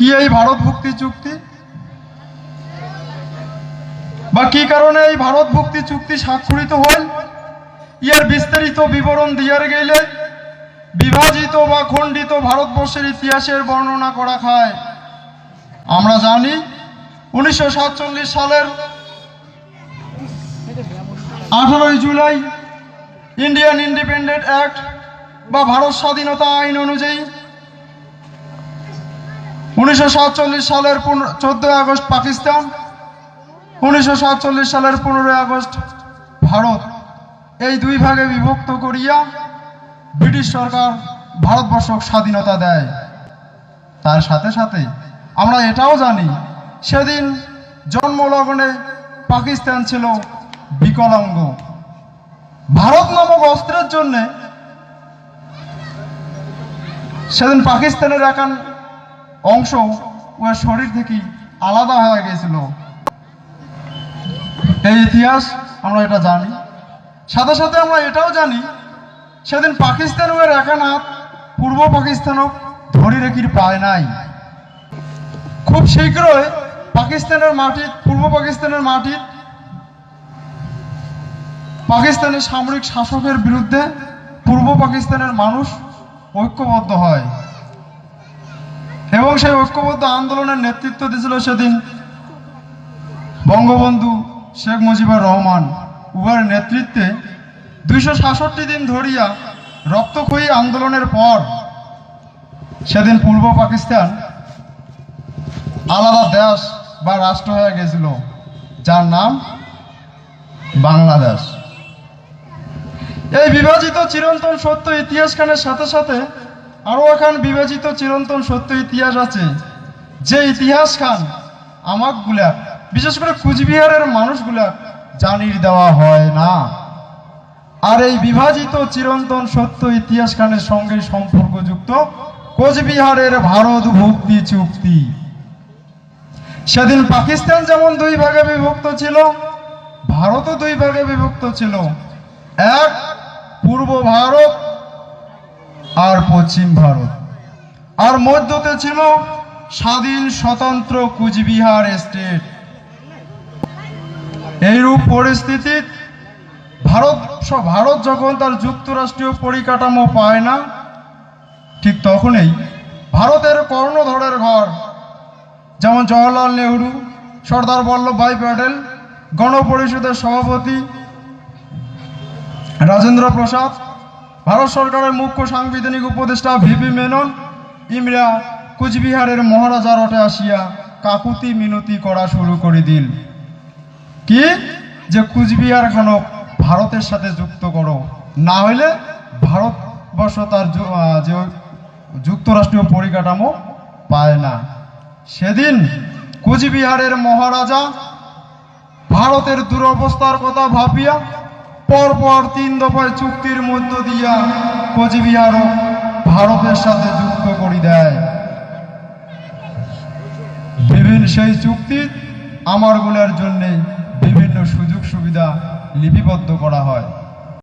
কি এই ভারত ভুক্তি চুক্তি? বা কি কারণে এই ভারত ভুক্তি চুক্তি স্বাক্ষরিত হল ইয়ার বিস্তারিত বিবরণ দিয়ার গেলে বিভাজিত বা খণ্ডিত ভারতবর্ষের ইতিহাসের বর্ণনা করা খায়। আমরা জানি, উনিশশো সাতচল্লিশ সালের আঠারোই জুলাই ইন্ডিয়ান ইন্ডিপেন্ডেন্ট অ্যাক্ট বা ভারত স্বাধীনতা আইন অনুযায়ী উনিশশো সাতচল্লিশ সালের চোদ্দোই আগস্ট পাকিস্তান, উনিশশো সাতচল্লিশ সালের পনেরোই আগস্ট ভারত। এই দুই ভাগে বিভক্ত করিয়া ব্রিটিশ সরকার ভারতবর্ষ স্বাধীনতা দেয়। তার সাথে সাথে আমরা এটাও জানি, সেদিন জন্মলগ্নে পাকিস্তান ছিল বিকলাঙ্গ। ভারত নামক অস্ত্রের জন্যে সেদিন পাকিস্তানের একান অংশ ওর শরীর থেকে আলাদা হয়ে গেছিল এই ইতিহাস আমরা এটা জানি। সাথে সাথে আমরা এটাও জানি, সেদিন পাকিস্তান ওর একান হাত পূর্ব পাকিস্তানও ধরি রেখির পায় নাই। খুব শীঘ্রই পাকিস্তানের মাটি, পূর্ব পাকিস্তানের মাটি পাকিস্তানের সামরিক শাসকের বিরুদ্ধে পূর্ব পাকিস্তানের মানুষ ঐক্যবদ্ধ হয়। এবং সেই ঐক্যবদ্ধ আন্দোলনের নেতৃত্ব দিয়েছিল সেদিন বঙ্গবন্ধু শেখ মুজিবুর রহমান। উভয়ের নেতৃত্বে দুইশো সাতষট্টি দিন ধরিয়া রক্তক্ষয়ী আন্দোলনের পর সেদিন পূর্ব পাকিস্তান আলাদা দেশ বা রাষ্ট্র হয়ে গেছিল, যার নাম বাংলাদেশ। এই বিভাজিত চিরন্তন সত্য ইতিহাসখানের সাথে সাথে আরও এখান বিভাজিত চিরন্তন সত্য ইতিহাস আছে, যে ইতিহাস খান আমাক আমাকগুলা, বিশেষ করে কুচবিহারের মানুষগুলা জানিয়ে দেওয়া হয় না। আর এই বিভাজিত চিরন্তন সত্য ইতিহাস খানের সঙ্গে সম্পর্কযুক্ত কোচবিহারের ভারত ভুক্তি চুক্তি। সেদিন পাকিস্তান যেমন দুই ভাগে বিভক্ত ছিল, ভারতও দুই ভাগে বিভক্ত ছিল। এক, পূর্ব ভারত আর পশ্চিম ভারত। আর মধ্যতে ছিল স্বাধীন, স্বতন্ত্র কুচবিহার স্টেট। এইরূপ পরিস্থিতি ভারত ভারত যখন তার যুক্তরাষ্ট্রীয় পরিকাঠামো পায় না, ঠিক তখনই ভারতের কর্ণধরের ঘর, যেমন জওয়াহরলাল নেহরু, সর্দার বল্লভভাই প্যাটেল, গণপরিষদের সভাপতি রাজেন্দ্র প্রসাদ ভারত সরকারের মুখ্য সাংবিধানিক উপদেষ্টা ভিপি মেনন ইমরা কুচবিহারের মহারাজা রটে আসিয়া কাকুতি মিনতি করা শুরু করে দিল। কি? যে কুচবিহার খানক ভারতের সাথে যুক্ত করো। না হইলে ভারতবর্ষ তার যে যুক্তরাষ্ট্রীয় পরিকাঠামো পায় না। সেদিন কুচবিহারের মহারাজা ভারতের দুরবস্থার কথা ভাবিয়া পরপর তিন দফায় চুক্তির মধ্য দিয়া কোচবিহারও ভারতের সাথে যুক্ত করি দেয়। বিভিন্ন সেই চুক্তি আমারগুলোর জন্যে বিভিন্ন সুযোগ সুবিধা লিপিবদ্ধ করা হয়।